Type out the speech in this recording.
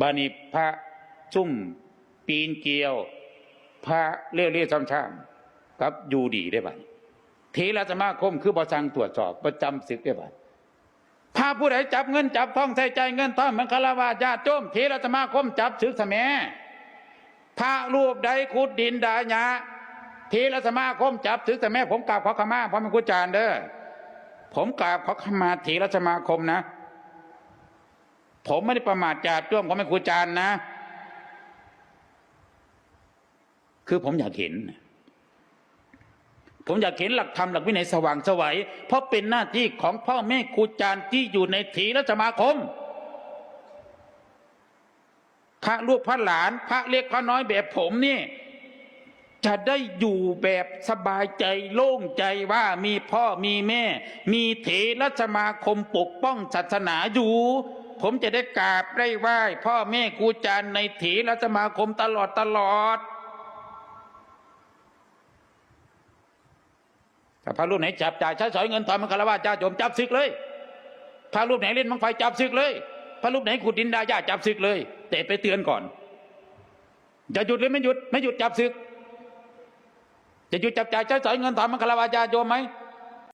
บานิพระซุ่ม ปีนเกลียว พระเลี้ยวเลี้ยวซ้ำช่ำกับอยู่ดีได้บัดเทรสมาคมคือบอสังตรวจสอบประจำศึกได้บัดพาผู้ใดจับเงินจับทองใส่ใจเงินทองเหมือนคารวะญาติโยมเทรสมาคมจับศึกสมัยพระรูปใดขุดดินดาญาเทรสมาคมจับศึกสมัยผมกราบขอขมาพระมกุจารเด้อผมกราบขอขมาเทรสมาคมนะ ผมไม่ได้ประมาทจาดจ้วมผมไม่ครูจาร์นะ คือผมอยากเห็น ผมอยากเห็นหลักธรรมหลักวินัยสว่างสวัยเพราะเป็นหน้าที่ของพ่อแม่ครูจารย์ที่อยู่ในถีรสมาคม พระลูกพระหลาน พระเล็กพระน้อยแบบผมนี่จะได้อยู่แบบสบายใจโล่งใจว่ามีพ่อมีแม่ มีเถรสมาคมปกป้องศาสนาอยู่ ผมจะได้กราบได้ไหว้ พ่อแม่ครูอาจารย์ในเถรสมาคมตลอดตลอดถ้าพระรูปไหนจับจ่ายใช้สอยเงินทองมันคารวะจ้าโจมจับศึกเลยพระรูปไหนเล่นมังไฟจับศึกเลยพระรูปไหนขุดดินดาญาจับศึกเลย แต่ไปเตือนก่อนจะหยุดหรือไม่หยุด ไม่หยุดจับศึก จะหยุดจับจ่ายใช้สอยเงินทองมันคารวะญาติโยมไหม